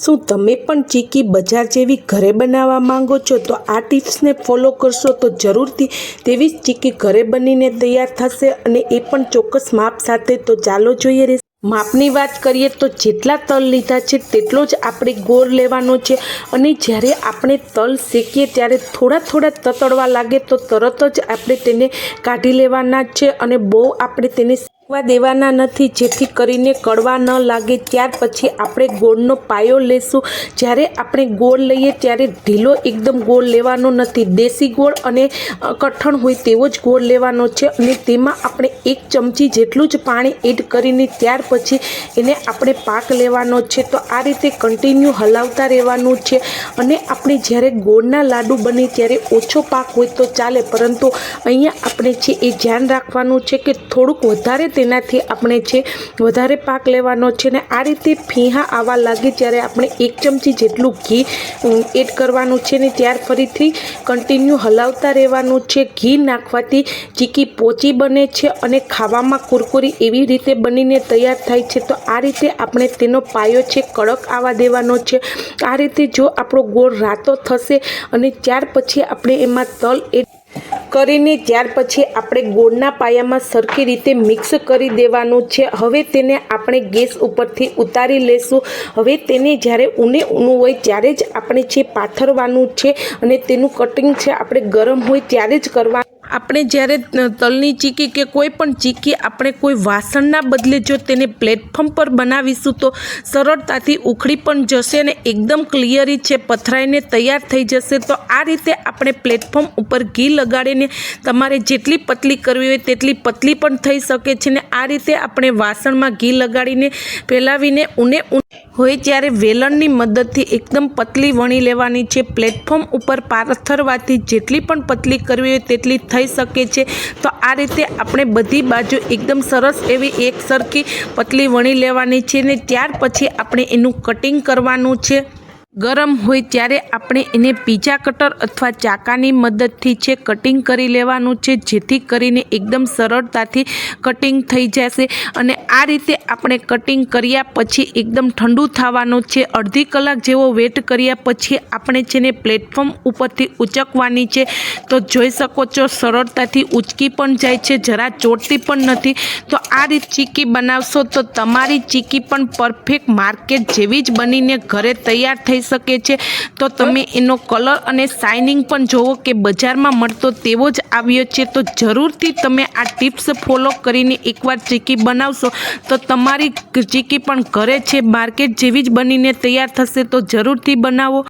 શું તમે પણ ચીકી બજાર જેવી ઘરે બનાવવા માંગો છો? તો આ ટિપ્સને ફોલો કરશો તો જરૂરથી તેવી જ ચીકી ઘરે બનીને તૈયાર થશે અને એ પણ ચોક્કસ માપ સાથે. તો ચાલો જોઈએ રેસ માપની વાત કરીએ તો જેટલા તલ લીધા છે તેટલો જ આપણે ગોળ લેવાનો છે. અને જ્યારે આપણે તલ શેકીએ ત્યારે થોડા થોડા તતડવા લાગે તો તરત જ આપણે તેને કાઢી લેવાના છે અને બહુ આપણે તેને શેકવા દેવાના નથી. જેથી કરીને કડવા ન લાગે. ત્યાર પછી આપણે ગોળનો પાયો લેશું. જ્યારે આપણે ગોળ લઈએ ત્યારે ઢીલો એકદમ ગોળ લેવાનો નથી. દેશી ગોળ અને કઠણ હોય તેવો જ ગોળ લેવાનો છે અને તેમાં આપણે એક ચમચી જેટલું જ પાણી એડ કરીને ત્યાર પછી એને આપણે પાક લેવાનો છે. તો આ રીતે કન્ટિન્યુ હલાવતા રહેવાનું છે. અને આપણે જ્યારે ગોળના લાડુ બને ત્યારે ઓછો પાક હોય તો ચાલે. પરંતુ અહીંયા આપણે છે એ ધ્યાન રાખવાનું છે કે થોડુંક વધારે તેનાથી આપણે છે વધારે પાક લેવાનો છે ને, આ રીતે ફીહા આવવા લાગે ત્યારે આપણે એક ચમચી જેટલું ઘી એડ કરવાનું છે ને, ત્યાર ફરીથી કન્ટિન્યુ હલાવતા રહેવાનું છે. ઘી નાખવાથી ચીકી પોચી બને છે અને ખાવામાં કુરકુરી એવી રીતે બનીને તૈયાર થાય છે. તો આ રીતે આપણે તેનો પાયો છે કડક આવવા દેવાનો છે. આ રીતે જો આપણો ગોળ રાતો થશે અને ત્યાર પછી આપણે એમાં તલ એડ કરીને ત્યાર પછી આપણે ગોળના પાયામાં સરખી રીતે મિક્સ કરી દેવાનું છે. હવે તેને આપણે ગેસ ઉપરથી ઉતારી લેશું. હવે તેને જ્યારે ઊને ઊનું હોય ત્યારે જ આપણે છે પાથરવાનું છે અને તેનું કટિંગ છે, આપણે ગરમ હોય ત્યારે જ કરવાનું આપણે જ્યારે તલની ચીકી કે કોઈ પણ ચીકી આપણે કોઈ વાસણના બદલે જો તેને પ્લેટફોર્મ પર બનાવીશું તો સરળતાથી ઉખડી પણ જશે અને એકદમ ક્લિયરી છે, પથરાઈને તૈયાર થઈ જશે. તો આ રીતે આપણે પ્લેટફોર્મ ઉપર ઘી લગાડીને તમારે જેટલી પતલી કરવી હોય તેટલી પતલી પણ થઈ શકે છે ને આ રીતે આપણે વાસણમાં ઘી લગાડીને ફેલાવીને ઊને હોય ત્યારે વેલણની મદદથી એકદમ પતલી વણી લેવાની છે. પ્લેટફોર્મ ઉપર પાથરવાથી જેટલી પણ પતલી કરવી હોય તેટલી થઈ શકે છે. તો આ રીતે આપણે બધી બાજુ એકદમ સરસ એવી એક સરખી પતલી વણી લેવાની છે ને ત્યાર પછી આપણે એનું કટિંગ કરવાનું છે. ગરમ હોય ત્યારે આપણે એને પીઝા કટર અથવા ચાકાની મદદથી છે કટિંગ કરી લેવાનું છે, જેથી કરીને એકદમ સરળતાથી કટિંગ થઈ જશે. અને આ રીતે આપણે કટિંગ કર્યા પછી એકદમ ઠંડુ થવાનું છે. અડધી કલાક જેવો વેટ કર્યા પછી આપણે છે ને પ્લેટફોર્મ ઉપરથી ઉચકવાની છે. તો જોઈ શકો છો, સરળતાથી ઉચકી પણ જાય છે, જરા ચોટતી પણ નથી. તો આ રીત ચીકી બનાવશો તો તમારી ચીકી પણ પરફેક્ટ માર્કેટ જેવી જ બનીને ઘરે તૈયાર થઈ શકે છે. તો તમે એનો કલર અને શાઇનિંગ પણ જોવો કે બજારમાં મળતો તેવો જ આવ્યો છે. તો જરૂરથી તમે આ ટિપ્સ ફોલો કરીને એકવાર ચીકી બનાવશો. તો તમારી ચીકી પણ ઘરે છે. માર્કેટ જેવી જ બનીને તૈયાર થશે તો જરૂરથી બનાવો.